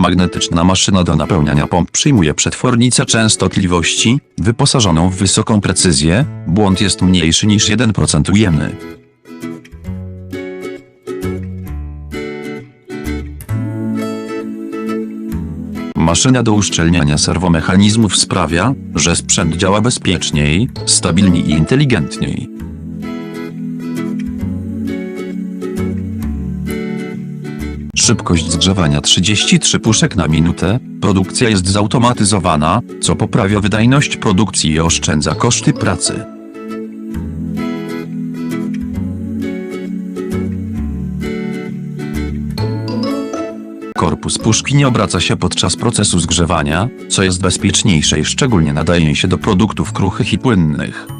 Magnetyczna maszyna do napełniania pomp przyjmuje przetwornicę częstotliwości, wyposażoną w wysoką precyzję, błąd jest mniejszy niż 1% ujemny. Maszyna do uszczelniania serwomechanizmów sprawia, że sprzęt działa bezpieczniej, stabilniej i inteligentniej. Szybkość zgrzewania 33 puszek na minutę, produkcja jest zautomatyzowana, co poprawia wydajność produkcji i oszczędza koszty pracy. Korpus puszki nie obraca się podczas procesu zgrzewania, co jest bezpieczniejsze i szczególnie nadaje się do produktów kruchych i płynnych.